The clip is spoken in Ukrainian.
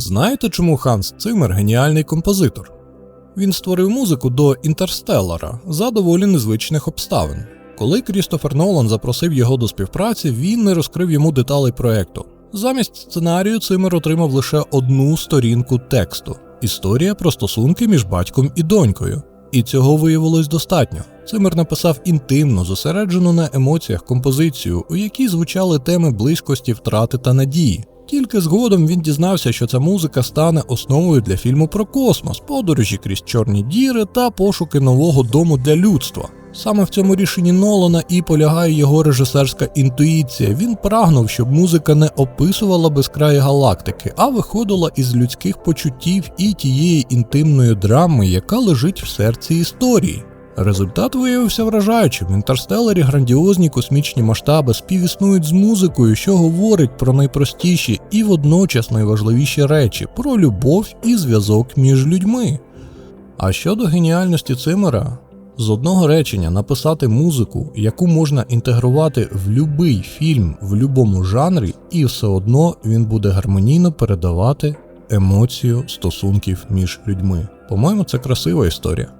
Знаєте, чому Ханс Циммер геніальний композитор? Він створив музику до Інтерстеллара за доволі незвичних обставин. Коли Крістофер Нолан запросив його до співпраці, він не розкрив йому деталей проекту. Замість сценарію Циммер отримав лише одну сторінку тексту історія про стосунки між батьком і донькою. І цього виявилось достатньо. Циммер написав інтимно, зосереджену на емоціях композицію, у якій звучали теми близькості, втрати та надії. Тільки згодом він дізнався, що ця музика стане основою для фільму про космос, подорожі крізь чорні діри та пошуки нового дому для людства. Саме в цьому рішенні Нолана і полягає його режисерська інтуїція. Він прагнув, щоб музика не описувала безкраї галактики, а виходила із людських почуттів і тієї інтимної драми, яка лежить в серці історії. Результат виявився вражаючим. В інтерстелері грандіозні космічні масштаби співіснують з музикою, що говорить про найпростіші і водночас найважливіші речі про любов і зв'язок між людьми. А щодо геніальності Цимера, з одного речення написати музику, яку можна інтегрувати в будь-який фільм в будь-якому жанрі, і все одно він буде гармонійно передавати емоцію стосунків між людьми. По-моєму, це красива історія.